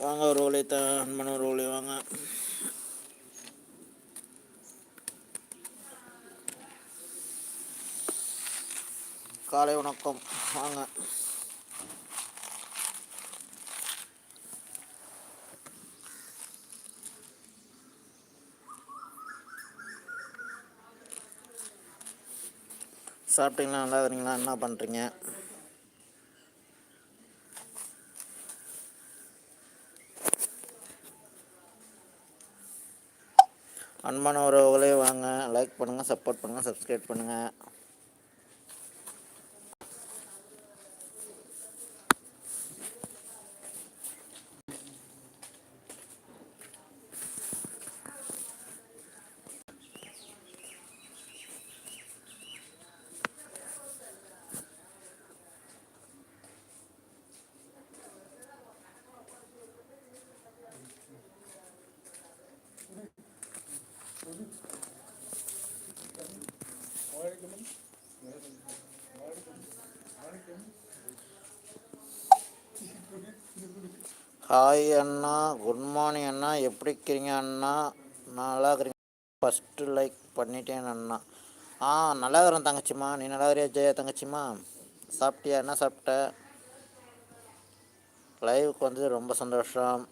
வாங்க ஒரு ஓலை தான் ஒரு ஓலை வாங்க காலை வணக்கம் வாங்க சாப்பிட்டீங்களா? நல்லா இருக்கிறீங்களா என்ன பண்ணுறீங்க அன்பான உறவுகளே வாங்க. லைக் பண்ணுங்கள் சப்போர்ட் பண்ணுங்கள் சப்ஸ்கிரைப் பண்ணுங்கள் ஹாய் அண்ணா. குட் மார்னிங் அண்ணா. எப்படி இருக்கிறீங்க அண்ணா? நல்லா இருக்கிறீங்க ஃபஸ்ட்டு லைக் பண்ணிட்டேன் அண்ணா. ஆ நல்லா இருக்கிறேன் தங்கச்சிம்மா. நீ நல்லா இருக்கிறியா ஜெயா தங்கச்சிம்மா? சாப்பிட்டியா? என்ன சாப்பிட்ட? லைவுக்கு வந்து ரொம்ப சந்தோஷம்.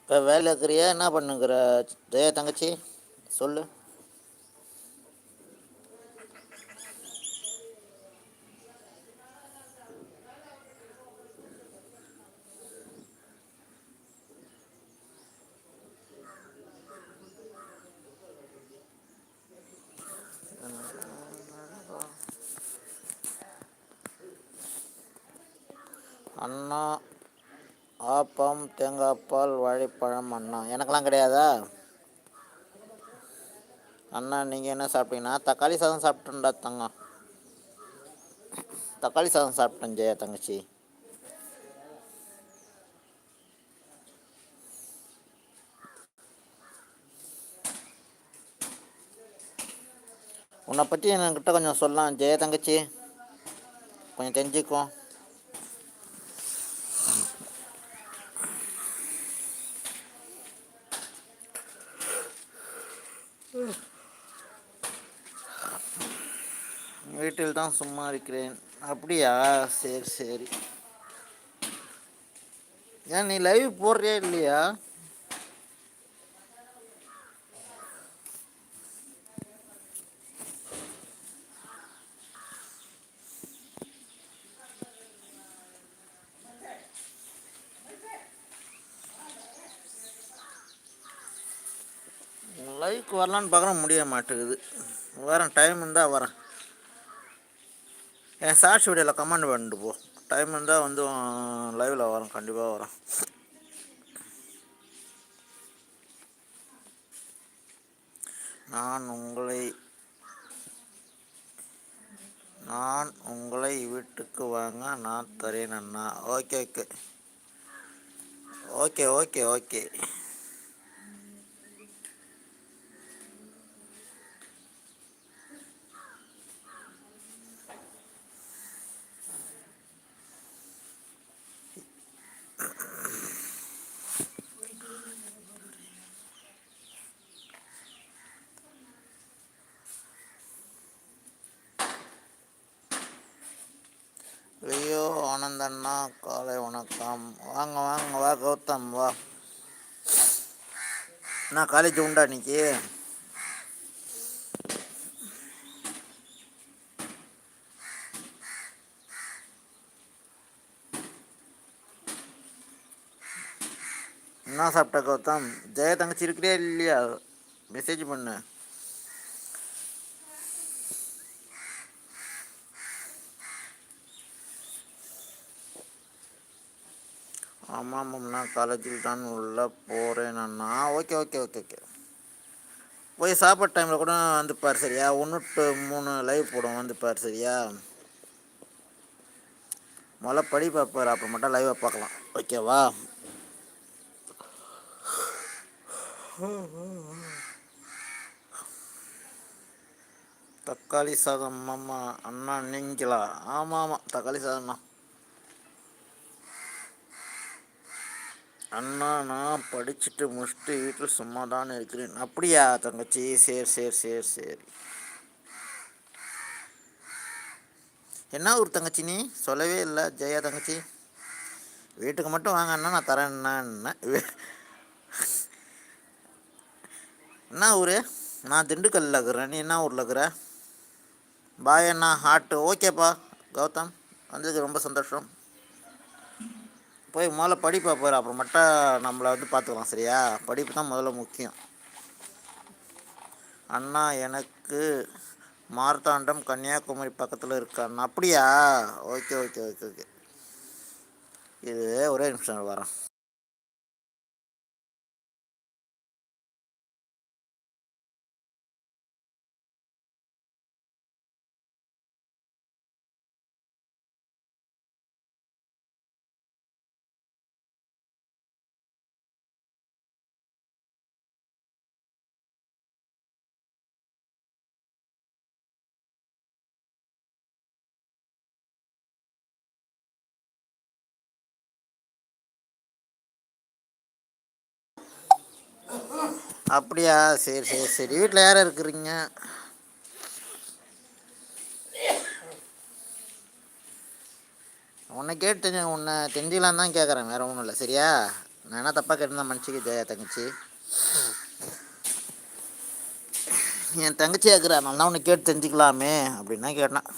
இப்போ வேலை இருக்கிறியா? என்ன பண்ணுங்கிற ஜெயா தங்கச்சி சொல்லு அண்ணா ஆப்பம் தேங்காய்பால் வாழைப்பழம் அண்ணா. எனக்கெல்லாம் கிடையாதா? அண்ணா நீங்கள் என்ன சாப்பிட்டீங்கன்னா தக்காளி சாதம் சாப்பிட்டேன்டா தங்கம். தக்காளி சாதம் சாப்பிட்டேன் ஜெயா தங்கச்சி. உன்னை பற்றி என்கிட்ட கொஞ்சம் சொல்லலாம். ஜெய தங்கச்சி கொஞ்சம் தெரிஞ்சுக்கும் வீட்டில் தான் சும்மா இருக்கிறேன். அப்படியா? சரி சரி. ஏன் நீ லைவ் போடுறியா இல்லையா லைவ்க்கு வரலான்னு பார்க்குறோம் முடிய மாட்டேங்குது. வரேன் டைம் இருந்தால் வரேன். என் ஷார்ட்ஸ் வீடியோவில் கமெண்ட் பண்ணிட்டு போ. டைம் இருந்தால் வந்து லைவில் வரேன் கண்டிப்பாக வரேன். நான் உங்களை நான் உங்களை வீட்டுக்கு வாங்க நான் தரேன் அண்ணா. Okay okay okay okay okay ஐயோ ஆனந்தண்ணா காலை வணக்கம் வாங்க வாங்க வா கௌதம் வா நான் காலேஜ் உண்டா இன்னைக்கு? என்ன சாப்பிட்ட கௌதம்? ஜெய தங்கச்சி இருக்கிறியா இல்லையா? மெசேஜ் பண்ணு. ஆமாம் நான் காலேஜில் தான் உள்ள போகிறேன் அண்ணா. Okay okay okay okay. போய் சாப்பாடு டைமில் கூட வந்துப்பார் சரியா? ஒன்று டு மூணு லைவ் போடும் வந்துப்பார் சரியா? முதல்ல படி பார்ப்பார் அப்புறம் மட்டும் லைவாக பார்க்கலாம். ஓகேவா தக்காளி சாதம் அம்மா அண்ணா நீங்களா? ஆமாம் ஆமாம் தக்காளி சாதம்ண்ணா அண்ணா நான் படிச்சுட்டு முடிச்சுட்டு வீட்டில் சும்மா தான் இருக்கிறேன். அப்படியா தங்கச்சி? சரி சரி சரி சரி. என்ன ஊர் தங்கச்சி நீ? சொல்லவே இல்லை. ஜெயா தங்கச்சி. வீட்டுக்கு மட்டும் வாங்க அண்ணா நான் தரேன் என்ன என்ன ஊர்? நான் திண்டுக்கல்லில் இருக்கிறேன். நீ என்ன ஊரில் இருக்கிற? பாய் அண்ணா ஹார்ட்டு ஓகேப்பா. கௌதம் வந்ததுக்கு ரொம்ப சந்தோஷம். போய் முதல்ல படிப்பை போகிற அப்புறம் மட்டும் நம்மளை வந்து பார்த்துக்கலாம் சரியா? படிப்பு தான் முதல்ல முக்கியம். அண்ணா எனக்கு மார்த்தாண்டம் கன்னியாகுமரி பக்கத்தில் இருக்கு அண்ணா. அப்படியா? Okay okay okay okay. இது ஒரே நிமிஷம் வரேன். அப்படியா? சரி சரி சரி. வீட்டில் யார் இருக்கிறீங்க? உன்னை கேட்டு உன்னை தெரிஞ்சுக்கலாம் தான் கேட்குறேன் வேறு ஒன்றும் இல்லை. சரியா? நான் என்ன தப்பாக கேட்டிருந்தேன் மனுஷிக்கு ஜெயா தங்கச்சி. என் தங்கச்சி கேட்குறா நல்லா உன்னை கேட்டு தெரிஞ்சுக்கலாமே அப்படின்னா கேட்டேன்.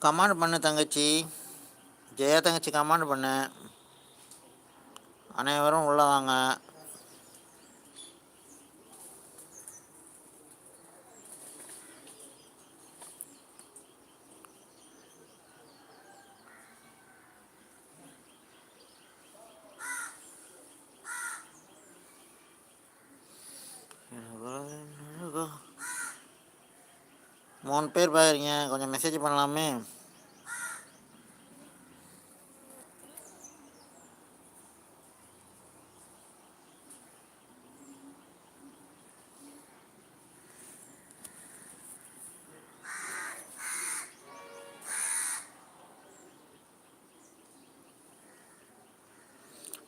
கமாண்ட் பண்ணு தங்கச்சி. ஜெயா தங்கச்சி கமாண்ட் பண்ணு. அனைவரும் உள்ள வாங்க. மூணு கொஞ்சம் மெசேஜ் பண்ணலாமே.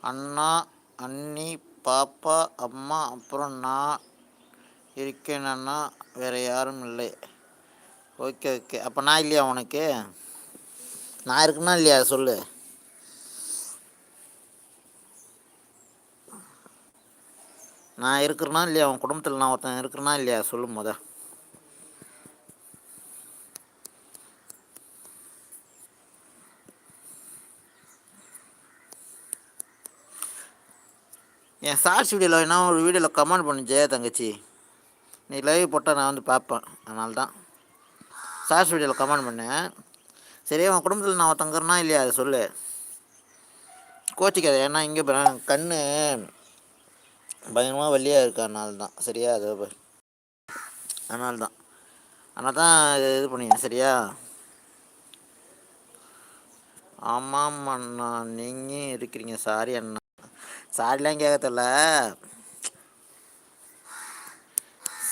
அண்ணா அண்ணி பாப்பா அம்மா அப்புறம் நான் இருக்கேன் அண்ணா. வேறு யாரும் இல்லை. Okay okay. அப்போ நான் இல்லையா உனக்கு? நான் இருக்குன்னா இல்லையா? சொல்லு. நான் இருக்கிறனா இல்லையா? உன் குடும்பத்தில் நான் ஒருத்தன் இருக்கிறனா இல்லையா? சொல்லும் மொதல் என் ஷார்ட்ஸ் வீடியோவில் என்ன ஒரு வீடியோவில் கமெண்ட் பண்ணு தங்கச்சி? நீ லைவ் போட்டால் நான் வந்து பார்ப்பேன். அதனால தான் ஷார்ட்ஸ் வீடியோவில் கமெண்ட் பண்ணேன். சரி உன் குடும்பத்தில் நான் தங்குறேன்னா இல்லையா? அதை சொல்லு. கோச்சிக்காத ஏன்னா இங்கே கண் பயங்கரமாக வழியாக இருக்கு அதனால தான். சரியா? அது அதனால தான். ஆனால் தான் இது இது பண்ணிங்க சரியா? ஆமாம் அண்ணா நீங்கள் இருக்கிறீங்க? சாரி அண்ணா. சாரிலாம் கேட்கறதில்ல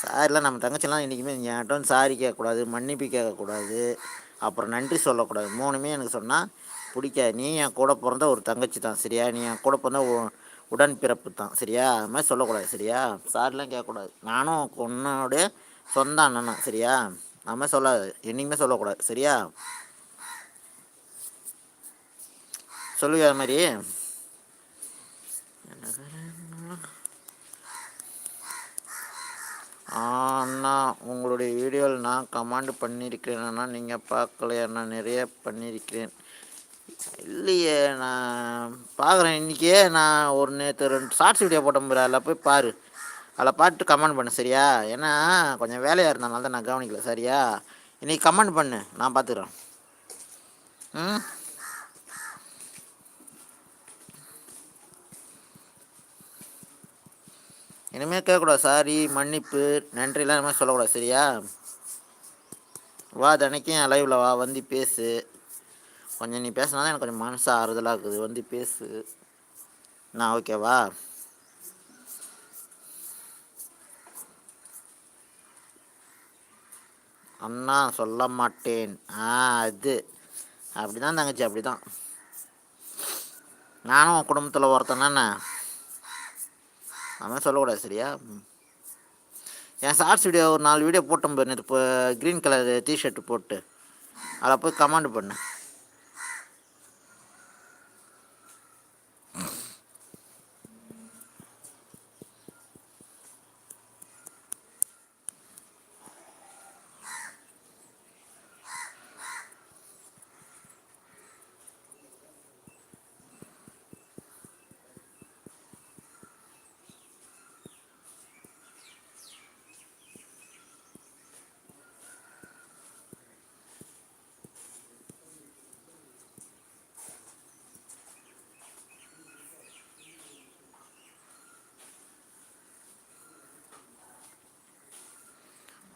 சாரிலாம் நம்ம தங்கச்சிலாம் இன்றைக்குமே என்கிட்ட சாரி கேட்கக்கூடாது மன்னிப்பு கேட்கக்கூடாது அப்புறம் நன்றி சொல்லக்கூடாது. மூணுமே எனக்கு சொன்னால் பிடிக்காது. நீ என் கூட பிறந்த ஒரு தங்கச்சி தான் சரியா? நீ என் கூட பிறந்த உடன்பிறப்பு தான் சரியா? அது மாதிரி சொல்லக்கூடாது சரியா? சாரிலாம் கேட்கக்கூடாது. நானும் உன்னோடைய சொந்த அண்ணனா சரியா? அது மாதிரி சொல்லாது. என்றைக்குமே சொல்லக்கூடாது சரியா? சொல்லுவியா அது மாதிரி? அண்ணா உங்களுடைய வீடியோவில் நான் கமாண்டு பண்ணியிருக்கிறேன் அண்ணா நீங்கள் பார்க்கலையா? நான் நிறைய பண்ணியிருக்கிறேன் இல்லையே நான் பார்க்குறேன். இன்றைக்கே நான் ஒரு நேற்று ரெண்டு ஷார்ட்ஸ் வீடியோ போட்டேன் பாரு அதில் போய் பாரு. அதில் பார்த்து கமெண்ட் பண்ணு சரியா? ஏன்னா கொஞ்சம் வேலையாக இருந்தனால தான் நான் கவனிக்கல சரியா? இன்றைக்கி கமெண்ட் பண்ணு நான் பார்த்துக்குறேன். ம்? இனிமேல் கேட்கக்கூடாது சாரி மன்னிப்பு நன்றிலாம் இனிமேல் சொல்லக்கூடாது சரியா? வா தினைக்கும் என் லைவில் வா வந்து பேசு. கொஞ்சம் நீ பேசினா தான் எனக்கு கொஞ்சம் மனசு ஆறுதலாக இருக்குது வந்து பேசு. நான் ஓகேவா அண்ணா சொல்ல மாட்டேன். ஆ அது. அப்படி தான் தங்கச்சி அப்படி தான் நானும் குடும்பத்தில் ஒருத்தன் தானே. அது மாதிரி சொல்லக்கூடாது சரியா? என் ஷார்ட்ஸ் வீடியோ ஒரு நாலு வீடியோ போட்டோம் பாரு இப்போ க்ரீன் கலர் டிஷர்ட் போட்டு. அதில் போய் கமெண்ட் பண்ணு.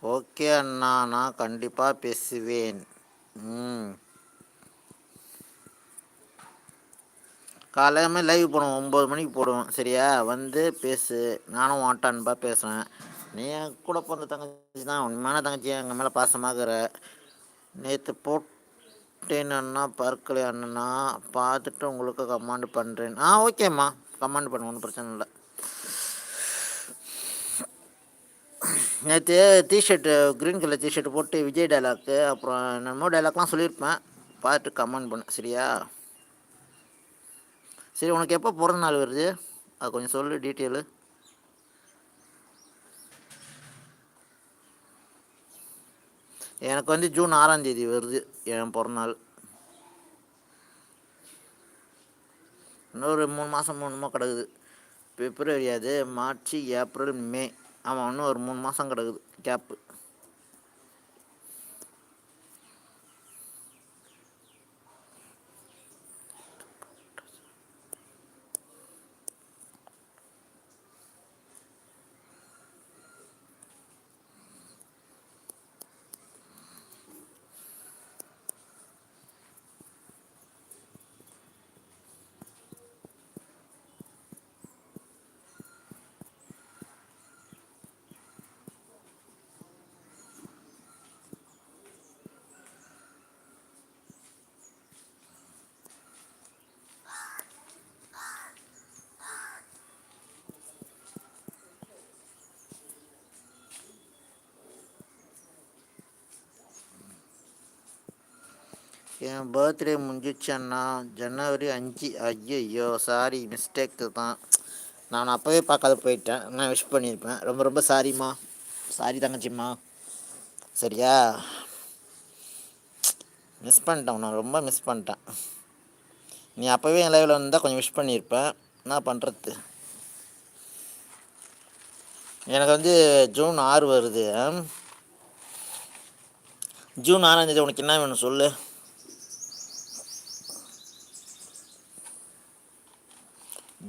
ஓகே அண்ணா நான் கண்டிப்பாக பேசுவேன். ம். காலையில் லைவ் போடுவோம் ஒம்பது மணிக்கு போடுவோம். சரியா? வந்து பேசு. நானும் வாட்டான்பா பேசுகிறேன் நீ என் கூட பிறந்த தங்கச்சி தான். உண்மையான தங்கச்சி எங்கள் மேலே பாசமாகற. நேற்று போட்டேன் அண்ணா பார்க்கலையா அண்ணா? பார்த்துட்டு உங்களுக்கு கமாண்ட் பண்ணுறேன் ஆ ஓகேம்மா கமாண்ட் பண்ண ஒன்றும் பிரச்சனை இல்லை. நேற்று டிஷர்ட்டு க்ரீன் கலர் டிஷர்ட் போட்டு விஜய் டைலாக்கு அப்புறம் என்னமோ டைலாக்லாம் சொல்லியிருப்பேன். பார்த்துட்டு கமெண்ட் பண்ணேன் சரியா? சரி உனக்கு எப்போ பிறந்த நாள் வருது? அது கொஞ்சம் சொல்லு டீட்டெயிலு எனக்கு வந்து ஜூன் ஆறாம் தேதி வருது என் பிறநாள் இன்னொரு மூணு மாதம் மூணுமா கிடக்குது. பிப்ரவரி அது மார்ச் ஏப்ரல் மே. ஆமாம் இன்னும் ஒரு மூணு மாதம் கிடக்குது கேப்பு என் பர்த்டே முடிஞ்சிச்சேன்னா ஜனவரி அஞ்சு. ஐயோ சாரி மிஸ்டேக்கு தான். நான் அப்போவே பார்க்காத போயிட்டேன். நான் விஷ் பண்ணியிருப்பேன். ரொம்ப ரொம்ப சாரிம்மா சாரி தங்கச்சிம்மா. சரியா? மிஸ் பண்ணிட்டேன் நான் ரொம்ப மிஸ் பண்ணிட்டேன். நீ அப்போவே என் லைவில் வந்தால் கொஞ்சம் விஷ் பண்ணியிருப்பேன். என்ன பண்ணுறது எனக்கு வந்து ஜூன் ஆறு வருது. ஜூன் ஆறாம் தேதி உனக்கு என்ன வேணும் சொல்லு.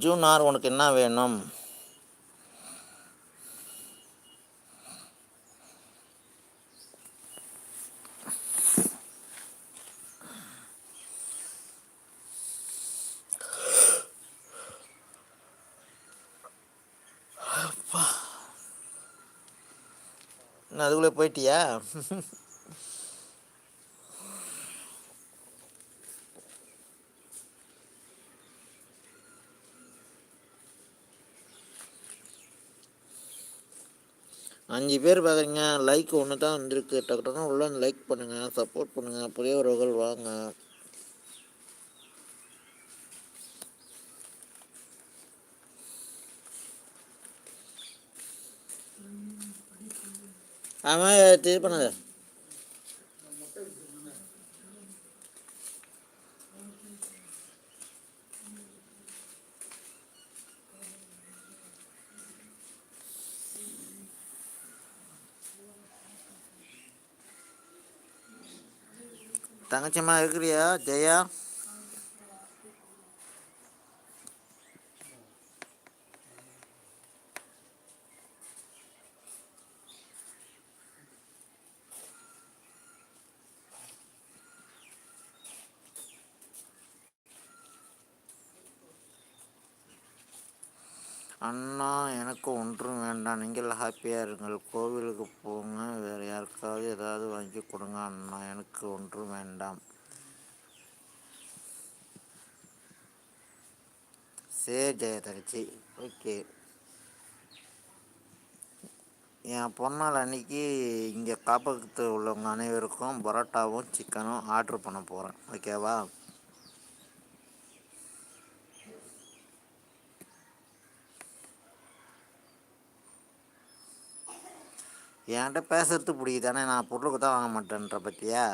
ஜூன் ஆறு உனக்கு என்ன வேணும்? என்ன அதுக்குள்ளே போயிட்டியா? அஞ்சு பேர் பார்க்குறீங்க லைக் ஒன்று தான் வந்திருக்கு. டக்கு டக்குனு உள்ள வந்து லைக் பண்ணுங்கள் சப்போர்ட் பண்ணுங்கள் புதிய உறவுகள் வாங்க. ஆமாம் இது பண்ணாத. தங்கச்சிம்மா இருக்கிறியா? ஜெயா அண்ணா எனக்கு ஒன்றும் வேண்டாம் நீங்கள் ஹாப்பியாக இருங்கள் கோவிலுக்கு போங்க வேறு யாருக்காவது ஏதாவது வாங்கி கொடுங்க அண்ணா எனக்கு ஒன்றும் வேண்டாம் சரி ஜெய தங்கச்சி ஓகே. என் பொண்ணால் அன்றைக்கி இங்கே காப்பகத்தில் உள்ளவங்க அனைவருக்கும் பரோட்டாவும் சிக்கனும் ஆர்ட்ரு பண்ண போகிறேன். ஓகேவா என்கிட்ட பேசுறது பிடிக்குதானே நான் பொருளுக்கு தான் வாங்க மாட்டேன்ற பற்றியா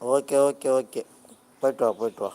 ஓகே ஓகே ஓகே போயிட்டு வா போயிட்டு வா